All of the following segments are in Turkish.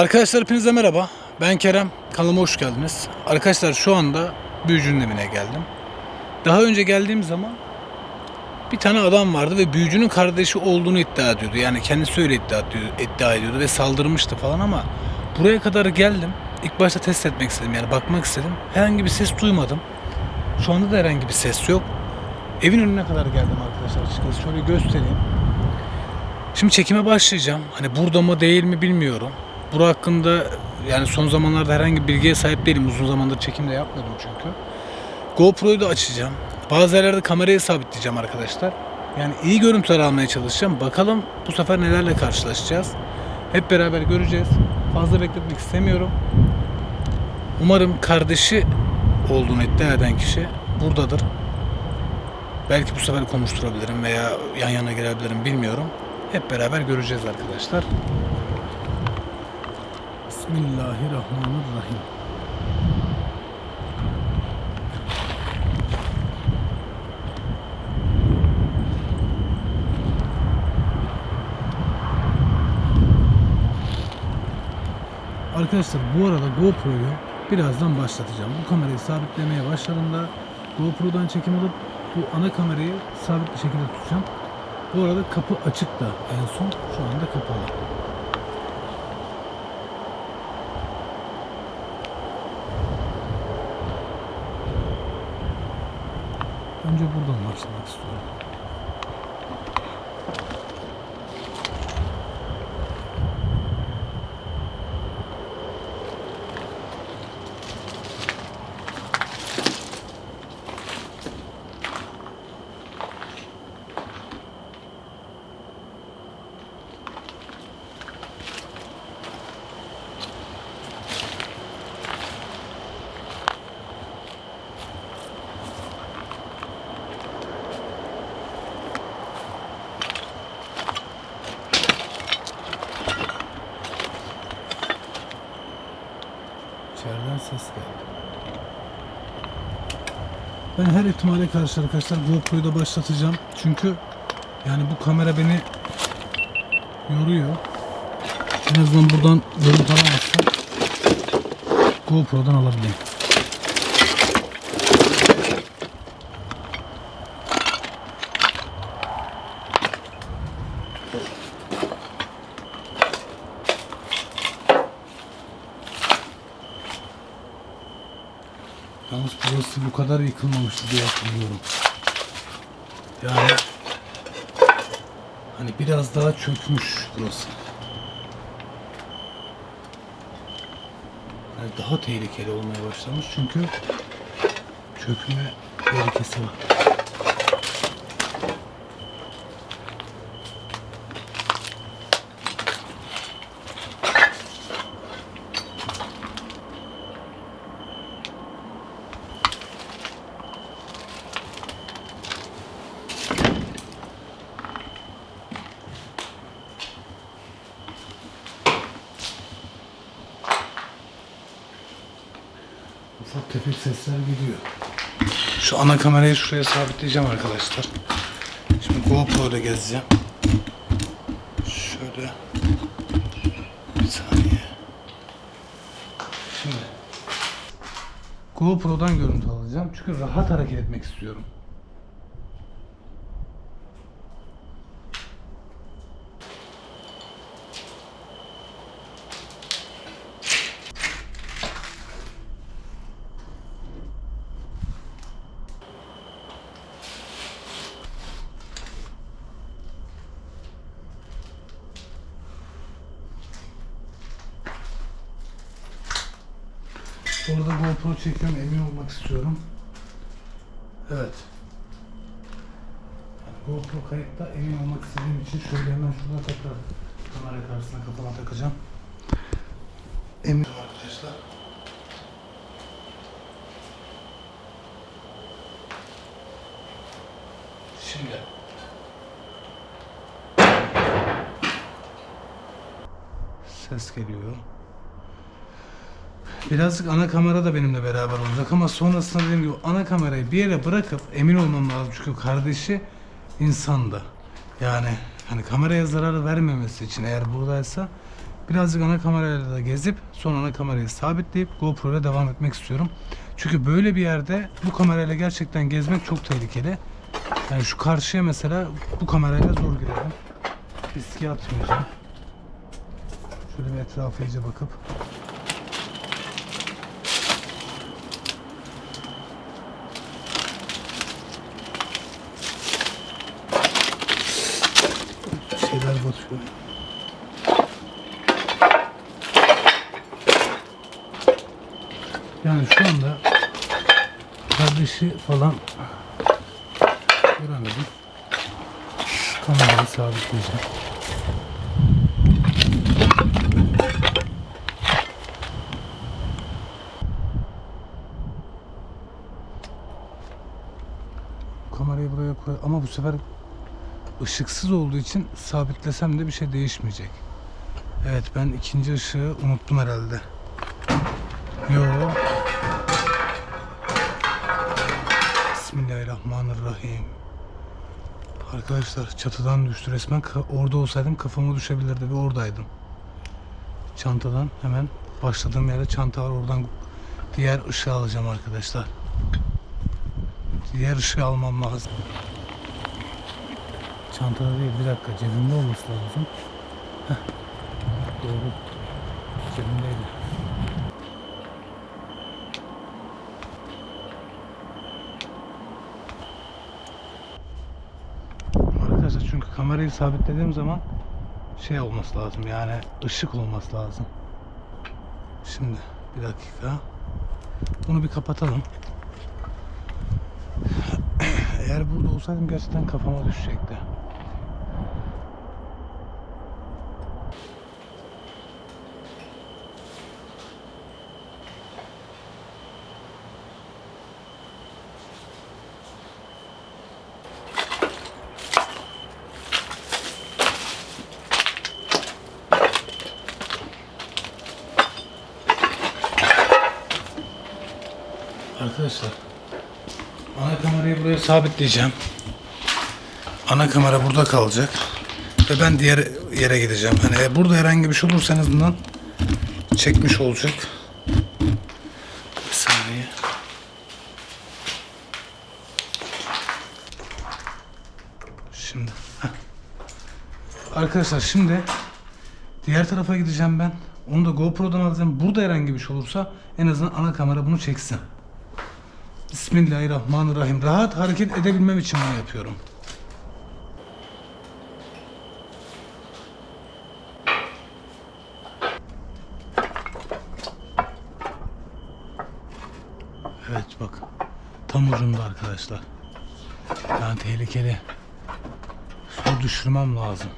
Arkadaşlar hepinize merhaba. Ben Kerem. Kanalıma hoş geldiniz. Arkadaşlar şu anda büyücünün evine geldim. Daha önce geldiğim zaman bir tane adam vardı ve büyücünün kardeşi olduğunu iddia ediyordu. Yani kendisi öyle iddia ediyordu, iddia ediyordu ve saldırmıştı falan ama buraya kadar geldim. İlk başta test etmek istedim yani bakmak istedim. Herhangi bir ses duymadım. Şu anda da herhangi bir ses yok. Evin önüne kadar geldim arkadaşlar açıkçası. Şöyle göstereyim. Şimdi çekime başlayacağım. Hani burada mı değil mi bilmiyorum. Bura hakkında yani son zamanlarda herhangi bir bilgiye sahip değilim. Uzun zamandır çekim de yapmıyordum çünkü. GoPro'yu da açacağım. Bazı yerlerde kamerayı sabitleyeceğim arkadaşlar. Yani iyi görüntüler almaya çalışacağım. Bakalım bu sefer nelerle karşılaşacağız. Hep beraber göreceğiz. Fazla bekletmek istemiyorum. Umarım kardeşi olduğunu iddia eden kişi buradadır. Belki bu sefer konuşturabilirim veya yan yana gelebilirim bilmiyorum. Hep beraber göreceğiz arkadaşlar. Bismillahirrahmanirrahim. Arkadaşlar bu arada GoPro'yu birazdan başlatacağım. Bu kamerayı sabitlemeye başladığımda GoPro'dan çekim alıp bu ana kamerayı sabit bir şekilde tutacağım. Bu arada kapı açık da en son şu anda kapalı. Önce buradan başlamak istiyorum. İçeriden ses geldi. Ben her ihtimale karşı arkadaşlar GoPro'yu da başlatacağım. Çünkü yani bu kamera beni yoruyor. En azından buradan görüntü alamazsam GoPro'dan alabileyim. Yalnız burası bu kadar yıkılmamıştı diye hatırlıyorum. Yani hani biraz daha çökmüş burası. Yani daha tehlikeli olmaya başlamış çünkü çökme tehlikesi var. Tefek sesler geliyor. Şu ana kamerayı şuraya sabitleyeceğim arkadaşlar. Şimdi GoPro'da gezeceğim. Şöyle. Bir saniye. Şimdi. GoPro'dan görüntü alacağım. Çünkü rahat hareket etmek istiyorum. Orada GoPro çekiyorum emin olmak istiyorum. Evet. Yani GoPro kayıtta emin olmak istediğim için şöyle hemen şurada tekrar kamera karşısına kafama takacağım. Emin arkadaşlar. Şimdi ses geliyor. Birazcık ana kamera da benimle beraber olacak ama sonrasında dediğim gibi ana kamerayı bir yere bırakıp emin olmam lazım çünkü kardeşi insandı. Yani hani kameraya zarar vermemesi için eğer buradaysa Birazcık ana kamerayla da gezip sonra ana kamerayı sabitleyip GoPro'ya devam etmek istiyorum. Çünkü böyle bir yerde bu kamerayla gerçekten gezmek çok tehlikeli. Yani şu karşıya mesela bu kamerayla zor girerim. Riske atmayacağım. Şöyle bir etrafa iyice bakıp. Yani şu anda kardeşi falan göremedim. Kamerayı sabitleyeceğim. Kamerayı buraya koy ama bu sefer ışıksız olduğu için sabitlesem de bir şey değişmeyecek. Evet ben ikinci ışığı unuttum herhalde. Yo. Bismillahirrahmanirrahim. Arkadaşlar çatıdan düştü resmen. Orada olsaydım kafama düşebilirdi ve oradaydım. Çantadan hemen başladığım yere çanta var. Oradan diğer ışığı alacağım arkadaşlar. Diğer ışığı almam lazım. Çantada değil bir dakika cebimde olması lazım. Heh. Doğru. Cebimdeydi. Arkadaşlar çünkü kamerayı sabitlediğim zaman şey olması lazım yani ışık olması lazım. Şimdi bir dakika. Bunu bir kapatalım. Eğer burada olsaydım gerçekten kafama düşecekti. Arkadaşlar ana kamerayı buraya sabitleyeceğim. Ana kamera burada kalacak. Ve ben diğer yere gideceğim. Hani burada herhangi bir şey olursa en azından çekmiş olacak. Bir saniye. Şimdi. heh. Arkadaşlar şimdi diğer tarafa gideceğim ben. Onu da GoPro'dan alacağım. Burada herhangi bir şey olursa en azından ana kamera bunu çeksin. Bismillahirrahmanirrahim. Rahat hareket edebilmem için bunu yapıyorum. Evet bak. Tam ucunda arkadaşlar. Yani tehlikeli. Su düşürmem lazım.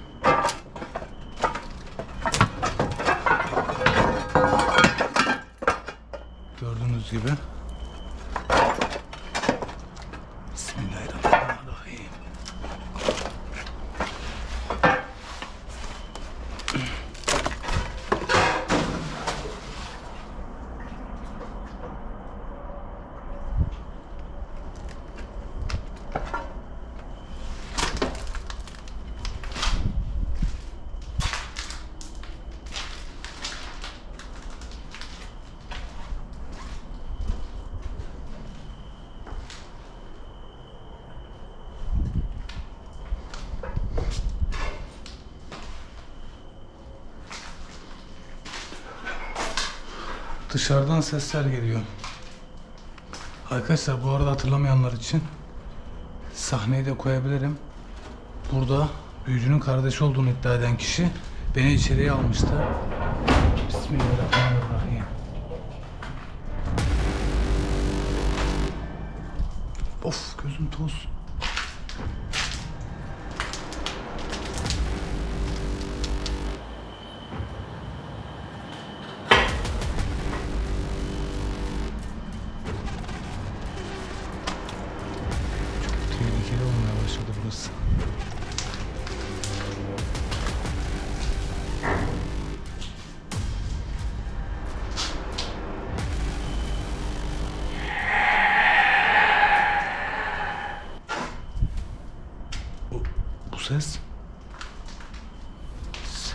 Gördüğünüz gibi. Bismillahirrahmanirrahim. Dışarıdan sesler geliyor. Arkadaşlar bu arada hatırlamayanlar için sahneyi de koyabilirim. Burada büyücünün kardeşi olduğunu iddia eden kişi beni içeriye almıştı. Bismillahirrahmanirrahim. Of gözüm toz.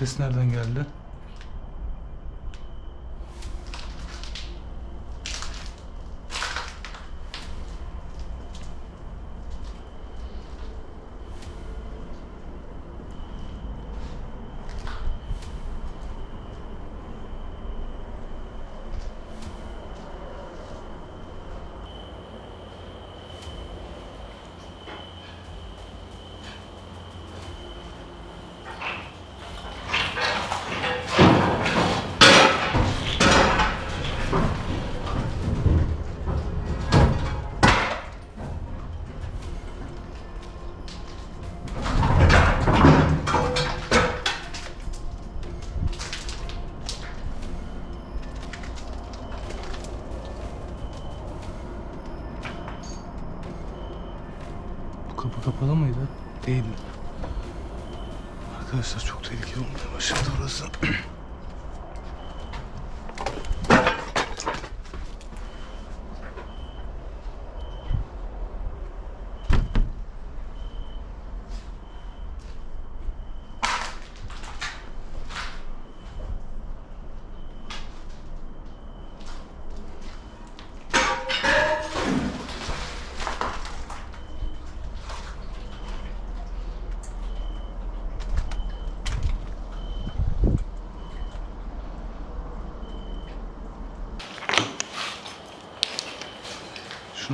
Ses nereden geldi? Arkadaşlar çok tehlikeli olmaya başladı orası.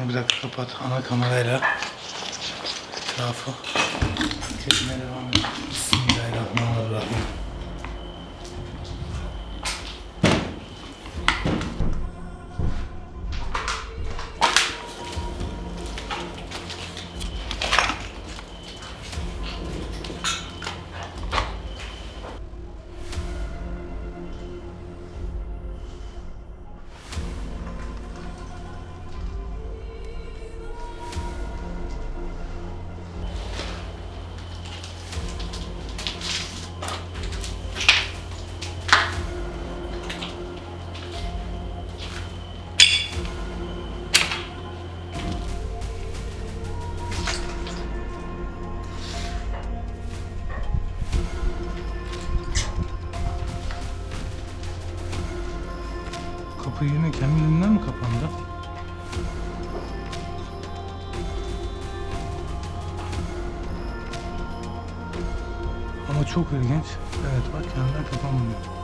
Şunu bir dakika kapat. Ana kamerayla etrafı kesmeye devam edelim. Bismillahirrahmanirrahim. Kendiliğinden mi kapandı? Ama çok ilginç. Evet bak kendinden kapanmıyor.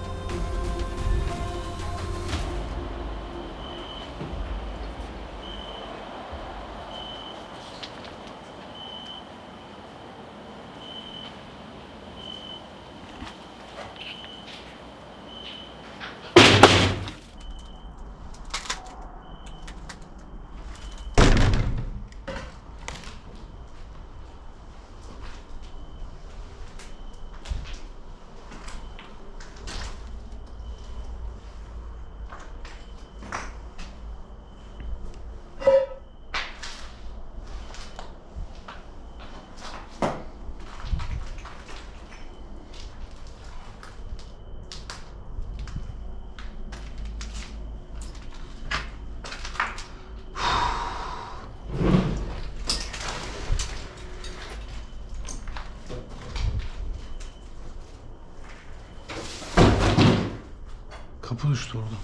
Orada.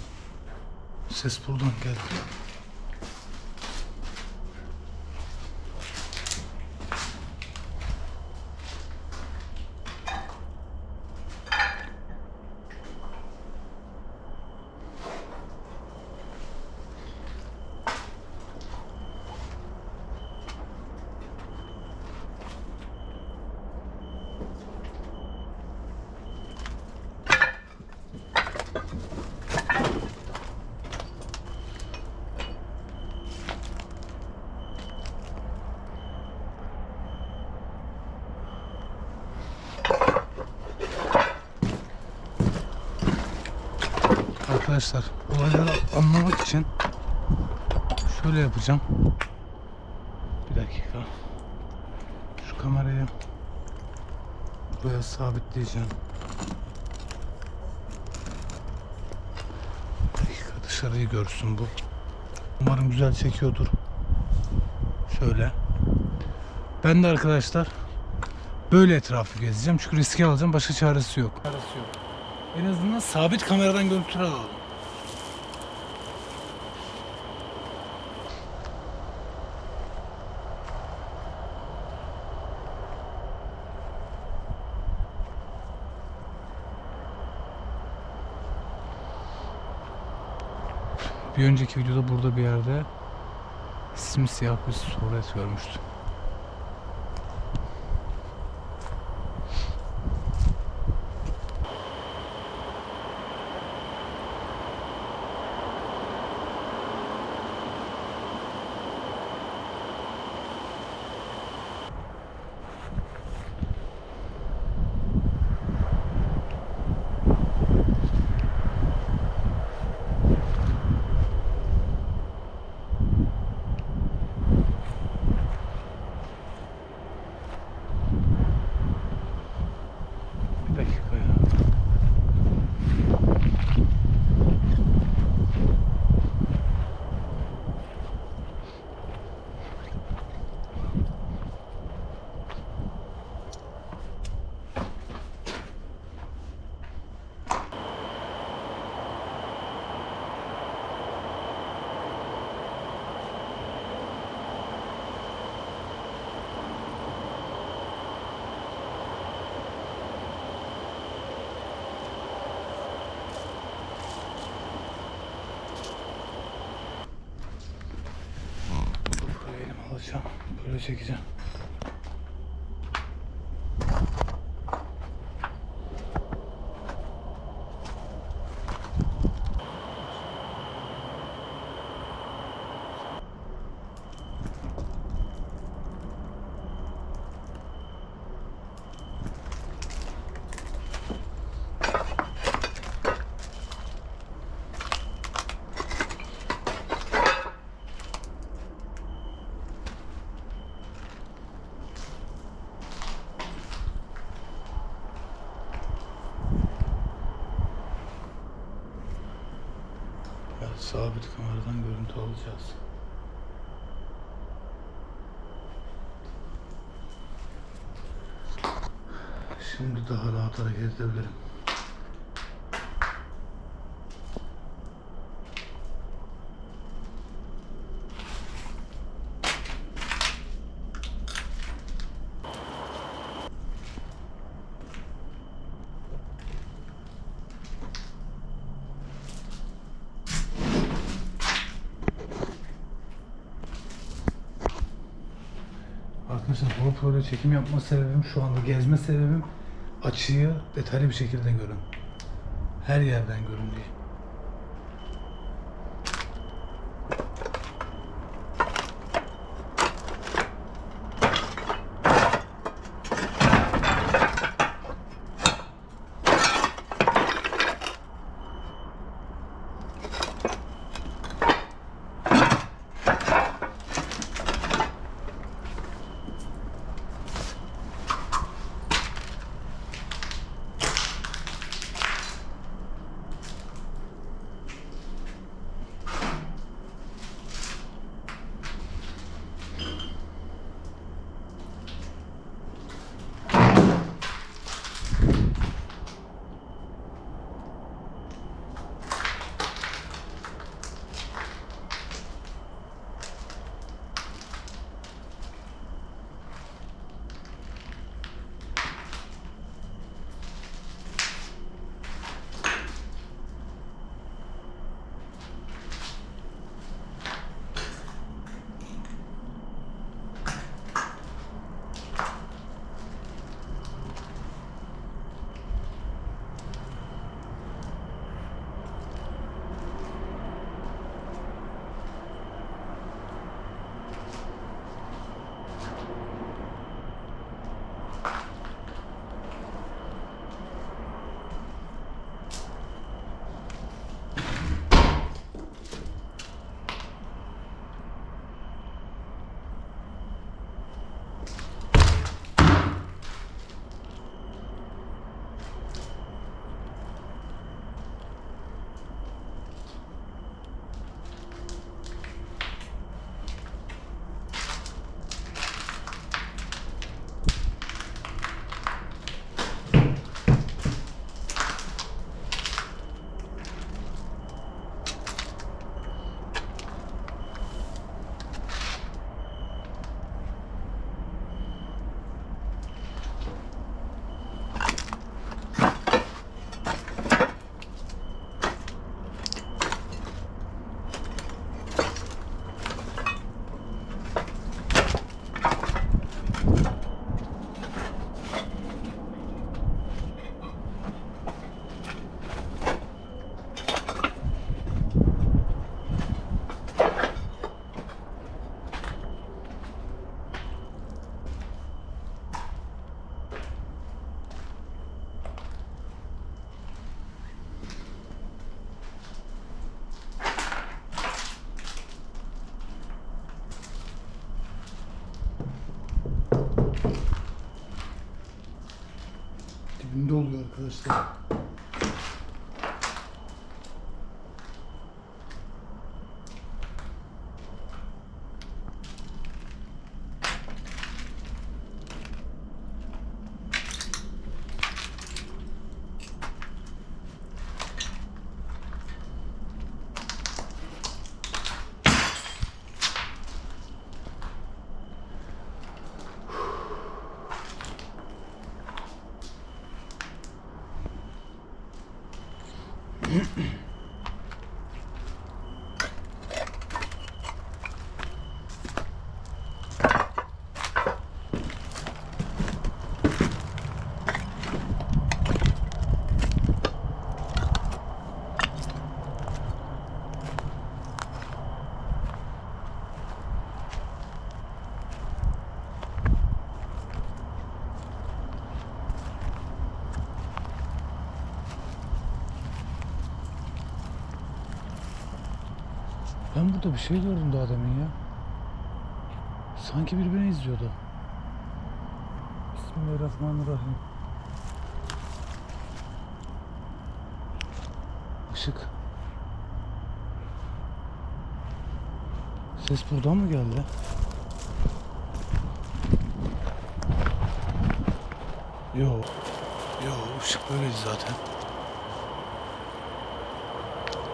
Ses buradan geldi. Arkadaşlar olayları anlamak için şöyle yapacağım. Bir dakika. Şu kamerayı buraya sabitleyeceğim. Bir dakika dışarıyı görsün bu. Umarım güzel çekiyordur. Şöyle. Ben de arkadaşlar böyle etrafı gezeceğim. Çünkü riski alacağım. Başka çaresi yok. Çaresi yok. En azından sabit kameradan görüntüler alalım. Bir önceki videoda burada bir yerde simsiyah bir suret görmüştüm. Çekeceğim. Evet, sabit kameradan görüntü alacağız. Şimdi daha rahat hareket edebilirim. Arkadaşlar GoPro ile çekim yapma sebebim şu anda gezme sebebim açıyı detaylı bir şekilde görün. Her yerden görün diye. Dibinde oluyor arkadaşlar. Ben burada bir şey gördüm daha demin ya. Sanki birbirini izliyordu. Bismillahirrahmanirrahim. Işık. Ses buradan mı geldi? Yo. Yo ışık böyleydi zaten.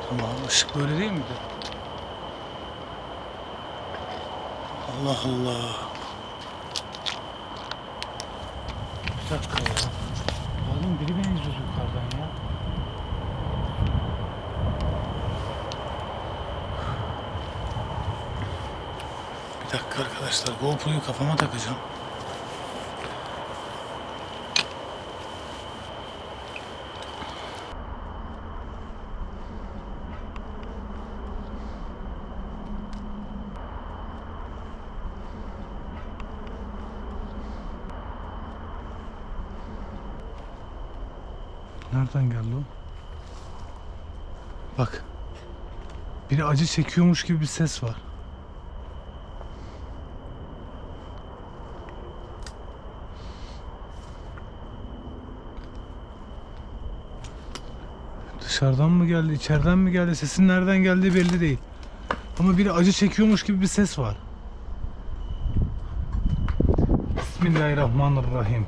Tamam ışık böyle değil miydi? Allah Allah. Bir dakika ya. Oğlum biri beni izliyor yukarıdan ya. Bir dakika arkadaşlar GoPro'yu kafama takacağım. Nereden geldi o? Bak. Biri acı çekiyormuş gibi bir ses var. Dışarıdan mı geldi, içeriden mi geldi, sesin nereden geldiği belli değil. Ama biri acı çekiyormuş gibi bir ses var. Bismillahirrahmanirrahim.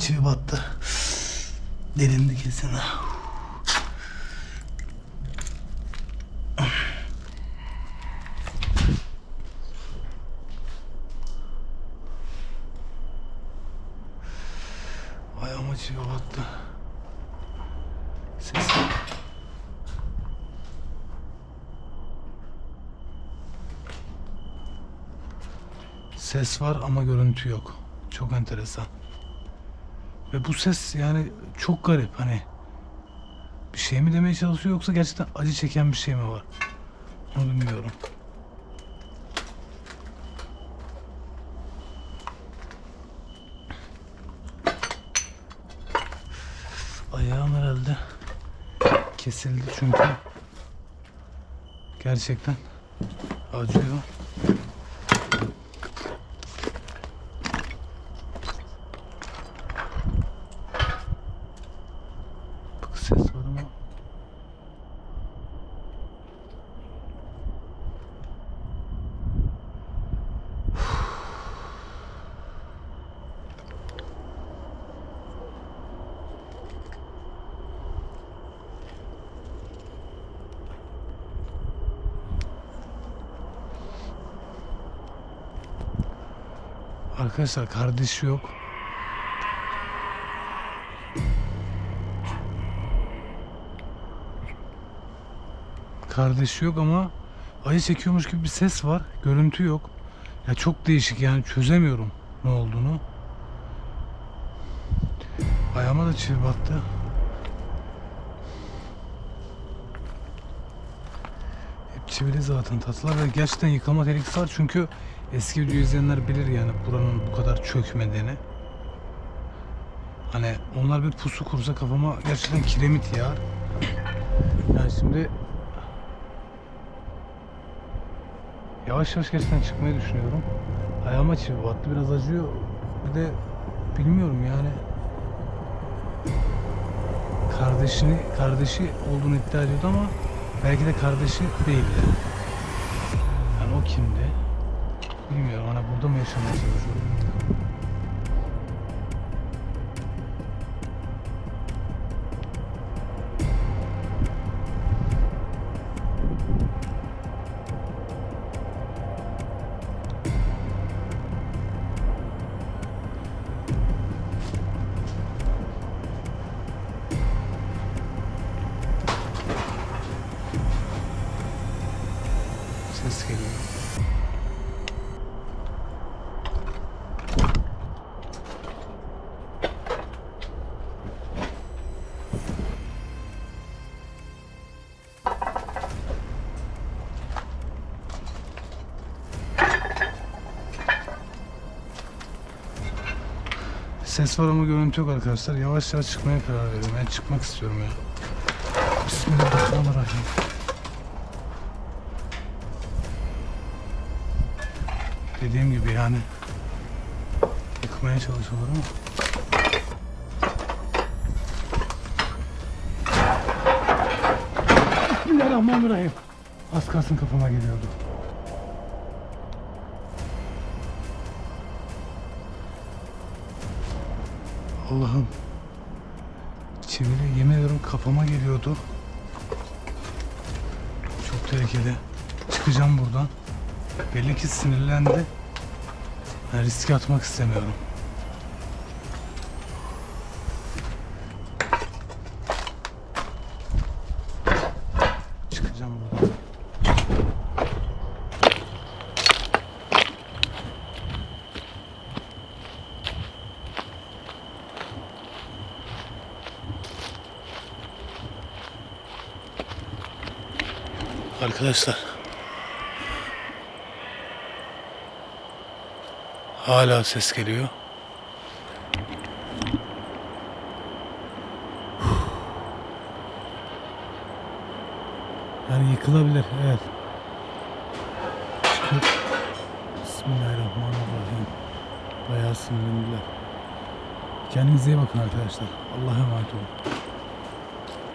çivi battı. Delindi kesin. Ayağıma çivi battı. Ses. Ses var ama görüntü yok. Çok enteresan. Ve bu ses yani çok garip hani bir şey mi demeye çalışıyor yoksa gerçekten acı çeken bir şey mi var? Onu bilmiyorum. Ayağım herhalde kesildi çünkü gerçekten acıyor. Bak ses var ama Arkadaşlar kardeşi yok. Kardeşi yok ama acı çekiyormuş gibi bir ses var. Görüntü yok. Ya çok değişik yani çözemiyorum ne olduğunu. Ayağıma da çivi battı. Hep çivili zaten tatlılar ve gerçekten yıkılma tehlikesi var çünkü eski video izleyenler bilir yani buranın bu kadar çökmediğini. Hani onlar bir pusu kursa kafama gerçekten kiremit yağar. Yani şimdi yavaş yavaş gerçekten çıkmayı düşünüyorum. Ayağıma çivi battı biraz acıyor. Bir de bilmiyorum yani kardeşini kardeşi olduğunu iddia ediyordu ama belki de kardeşi değildi. Yani o kimdi? Bilmiyorum hani burada mı yaşamaya çalışıyorum? Ses var ama görüntü yok arkadaşlar. Yavaş yavaş çıkmaya karar veriyorum. Ben çıkmak istiyorum ya. Bismillahirrahmanirrahim. Dediğim gibi yani yıkmaya çalışıyorlar ama Bismillahirrahmanirrahim. Az kalsın kafama geliyordu. Allah'ım. Çivili yemin ediyorum kafama geliyordu. Çok tehlikeli. Çıkacağım buradan. Belli ki sinirlendi. Ben riske atmak istemiyorum. Çıkacağım buradan. Arkadaşlar. Hala ses geliyor. Yani yıkılabilir, evet. Çıkıp Bismillahirrahmanirrahim. Bayağı sinirlendiler. Kendinize iyi bakın arkadaşlar. Allah'a emanet olun.